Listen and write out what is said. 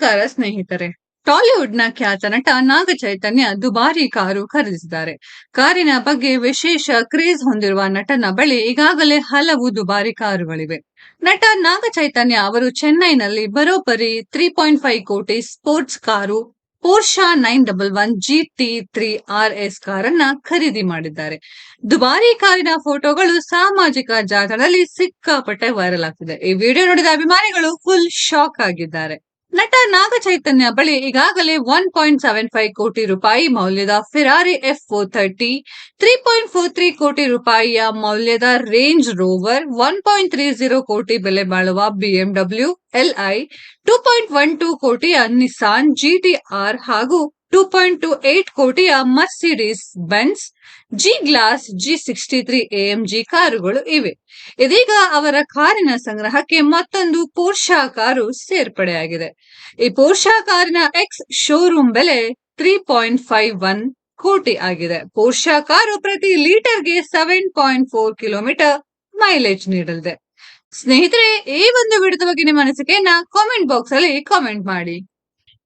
ನಮಸ್ಕಾರ ಸ್ನೇಹಿತರೆ. ಟಾಲಿವುಡ್ನ ಖ್ಯಾತ ನಟ ನಾಗ ಚೈತನ್ಯ ದುಬಾರಿ ಕಾರು ಖರೀದಿಸಿದ್ದಾರೆ. ಕಾರಿನ ಬಗ್ಗೆ ವಿಶೇಷ ಕ್ರೇಜ್ ಹೊಂದಿರುವ ನಟನ ಬಳಿ ಈಗಾಗಲೇ ಹಲವು ದುಬಾರಿ ಕಾರುಗಳಿವೆ. ನಟ ನಾಗ ಚೈತನ್ಯ ಅವರು ಚೆನ್ನೈನಲ್ಲಿ ಬರೋಬ್ಬರಿ ತ್ರೀ ಪಾಯಿಂಟ್ ಫೈವ್ ಕೋಟಿ sports car Porsche nine double one G T three R S ಕಾರನ್ನ ಖರೀದಿ ಮಾಡಿದ್ದಾರೆ. ದುಬಾರಿ ಕಾರಿನ ಫೋಟೋಗಳು ಸಾಮಾಜಿಕ ಜಾಲತಾಣದಲ್ಲಿ ಸಿಕ್ಕಾಪಟ್ಟೆ ವೈರಲ್ ಆಗ್ತಿದೆ. ಈ ವಿಡಿಯೋ ನೋಡಿದ ಅಭಿಮಾನಿಗಳು ಫುಲ್ ಶಾಕ್ ಆಗಿದ್ದಾರೆ. ನಟ ನಾಗ ಚೈತನ್ಯ ಬಳಿ ಈಗಾಗಲೇ ಒನ್ ಪಾಯಿಂಟ್ ಸೆವೆನ್ ಫೈವ್ ಕೋಟಿ ರೂಪಾಯಿ ಮೌಲ್ಯದ Ferrari F four thirty three point four three ಕೋಟಿ ರೂಪಾಯಿಯ ಮೌಲ್ಯದ range rover one point three zero ಕೋಟಿ ಬೆಲೆ ಬಾಳುವ BMW LI two point one two ಕೋಟಿಯ ನಿಸಾನ್ ಜಿಟಿಆರ್ ಹಾಗೂ ಟೂ ಪಾಯಿಂಟ್ ಟೂ ಏಟ್ ಕೋಟಿಯ Mercedes Benz G class G sixty three AMG ಕಾರುಗಳು ಇವೆ. ಇದೀಗ ಅವರ ಕಾರಿನ ಸಂಗ್ರಹಕ್ಕೆ ಮತ್ತೊಂದು ಪೋರ್ಷಾ ಕಾರು ಸೇರ್ಪಡೆಯಾಗಿದೆ. ಈ ಪೋರ್ಷಾ ಕಾರಿನ ಎಕ್ಸ್ ಶೋರೂಮ್ ಬೆಲೆ ತ್ರೀ ಪಾಯಿಂಟ್ ಫೈವ್ ಒನ್ ಕೋಟಿ ಆಗಿದೆ. ಪೋರ್ಷಾ ಕಾರು ಪ್ರತಿ ಲೀಟರ್ಗೆ seven point four kilometre mileage ನೀಡಲಿದೆ. ಸ್ನೇಹಿತರೆ, ಈ ಒಂದು ವಿಡಿಯೋದ ಬಗ್ಗೆ ನಿಮ್ಮ ಅನಿಸಿಕೆಯನ್ನ ಕಾಮೆಂಟ್ ಬಾಕ್ಸ್ ಅಲ್ಲಿ ಕಾಮೆಂಟ್ ಮಾಡಿ.